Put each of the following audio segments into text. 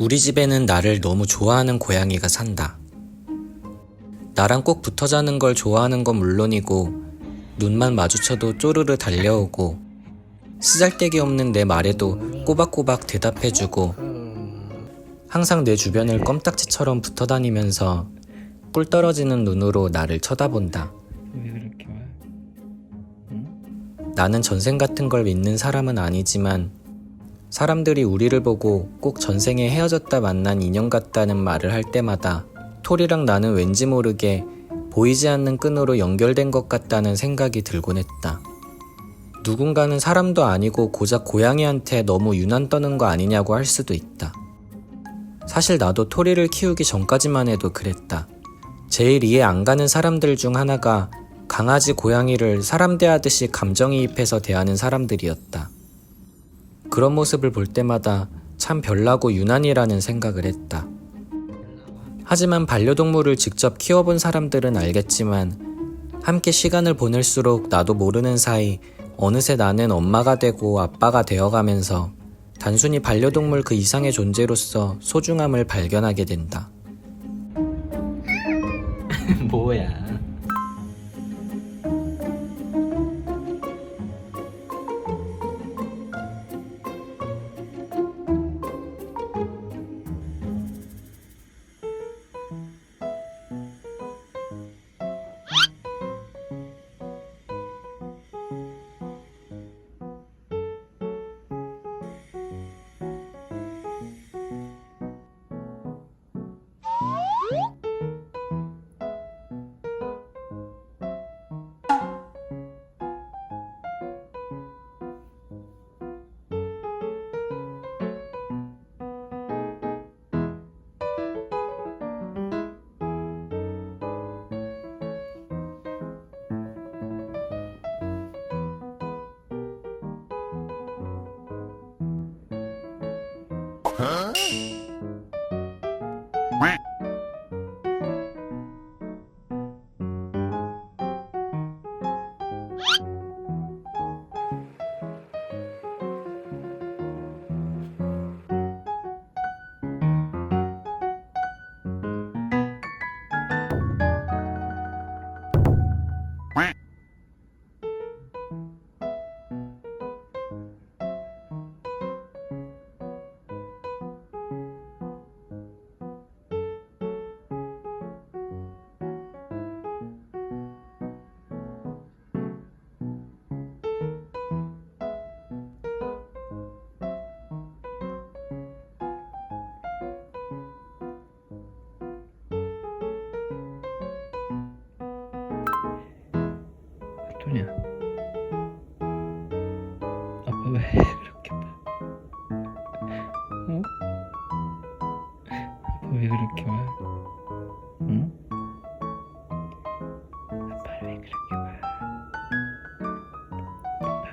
우리 집에는 나를 너무 좋아하는 고양이가 산다. 나랑 꼭 붙어 자는 걸 좋아하는 건 물론이고, 눈만 마주쳐도 쪼르르 달려오고, 쓰잘데기 없는 내 말에도 꼬박꼬박 대답해주고, 항상 내 주변을 껌딱지처럼 붙어 다니면서 꿀 떨어지는 눈으로 나를 쳐다본다. 나는 전생 같은 걸 믿는 사람은 아니지만 사람들이 우리를 보고 꼭 전생에 헤어졌다 만난 인연 같다는 말을 할 때마다 톨이랑 나는 왠지 모르게 보이지 않는 끈으로 연결된 것 같다는 생각이 들곤 했다. 누군가는 사람도 아니고 고작 고양이한테 너무 유난 떠는 거 아니냐고 할 수도 있다. 사실 나도 토리를 키우기 전까지만 해도 그랬다. 제일 이해 안 가는 사람들 중 하나가 강아지 고양이를 사람 대하듯이 감정이입해서 대하는 사람들이었다. 그런 모습을 볼 때마다 참 별나고 유난이라는 생각을 했다. 하지만 반려동물을 직접 키워본 사람들은 알겠지만 함께 시간을 보낼수록 나도 모르는 사이 어느새 나는 엄마가 되고 아빠가 되어가면서 단순히 반려동물 그 이상의 존재로서 소중함을 발견하게 된다. 뭐야? Huh? 토니야. 아빠 왜 그렇게 봐? 어? 아빠 왜 그렇게 봐? 응? 아빠 왜 그렇게 봐?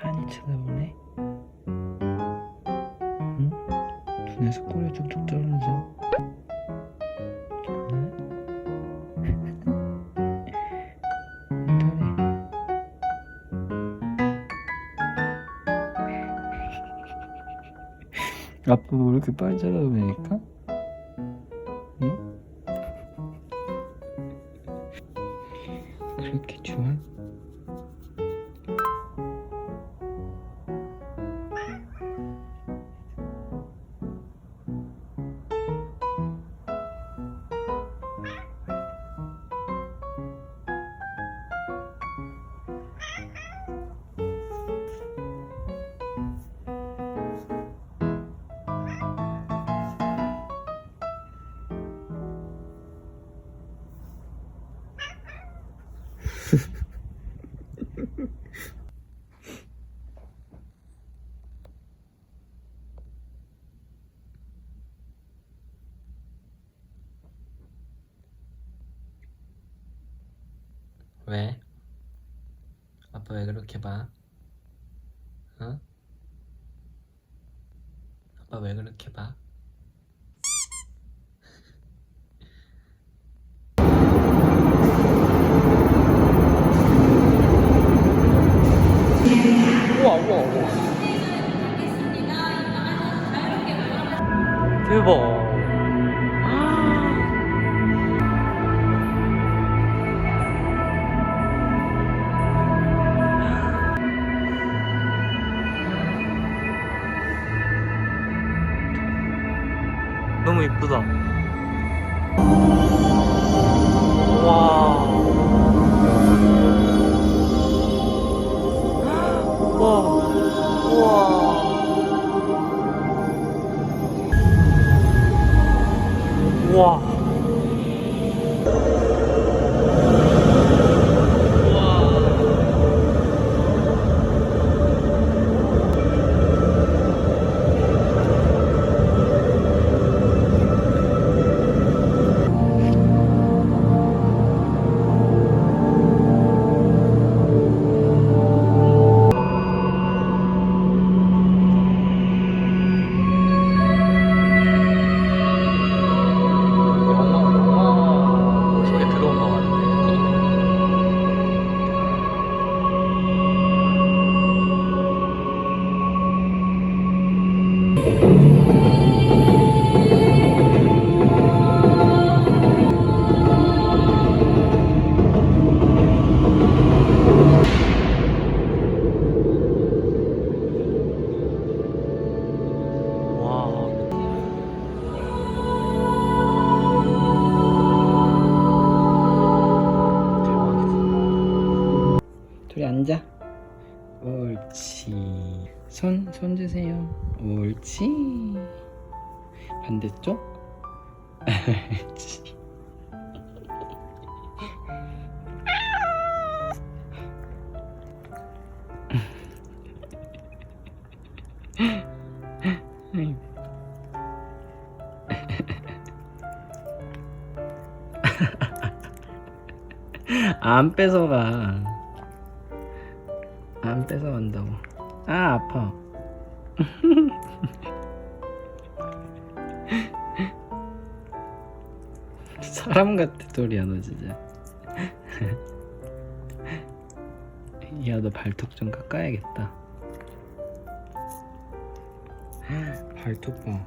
많이 쳐다보네? 응? 눈에서 꼴이 쭉 왜 이렇게 빨리 쳐다보니까? 왜? 아빠 왜 그렇게 봐? 응? 아빠 왜 그렇게 봐? 옳지. 반대쪽. 옳지. 안 뺏어가. 안 뺏어간다고. 아, 아파. 사람 같아, 도리야, 너 진짜. 야, 너 발톱 좀 깎아야겠다. 발톱 봐.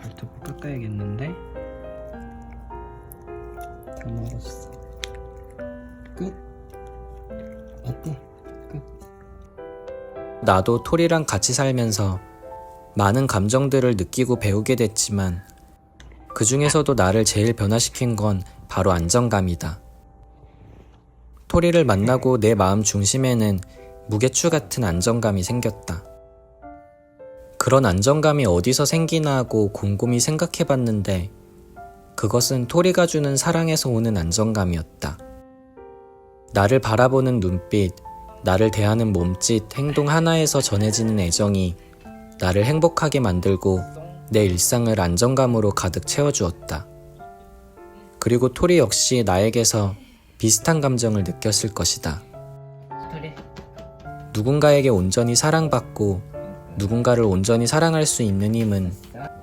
발톱 깎아야겠는데? 나도 토리랑 같이 살면서 많은 감정들을 느끼고 배우게 됐지만 그 중에서도 나를 제일 변화시킨 건 바로 안정감이다. 토리를 만나고 내 마음 중심에는 무게추 같은 안정감이 생겼다. 그런 안정감이 어디서 생기나 하고 곰곰이 생각해 봤는데 그것은 토리가 주는 사랑에서 오는 안정감이었다. 나를 바라보는 눈빛, 나를 대하는 몸짓, 행동 하나에서 전해지는 애정이 나를 행복하게 만들고 내 일상을 안정감으로 가득 채워주었다. 그리고 토리 역시 나에게서 비슷한 감정을 느꼈을 것이다. 누군가에게 온전히 사랑받고 누군가를 온전히 사랑할 수 있는 힘은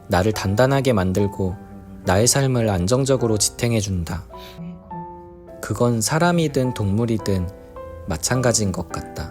나를 단단하게 만들고 나의 삶을 안정적으로 지탱해준다. 그건 사람이든 동물이든 마찬가지인 것 같다.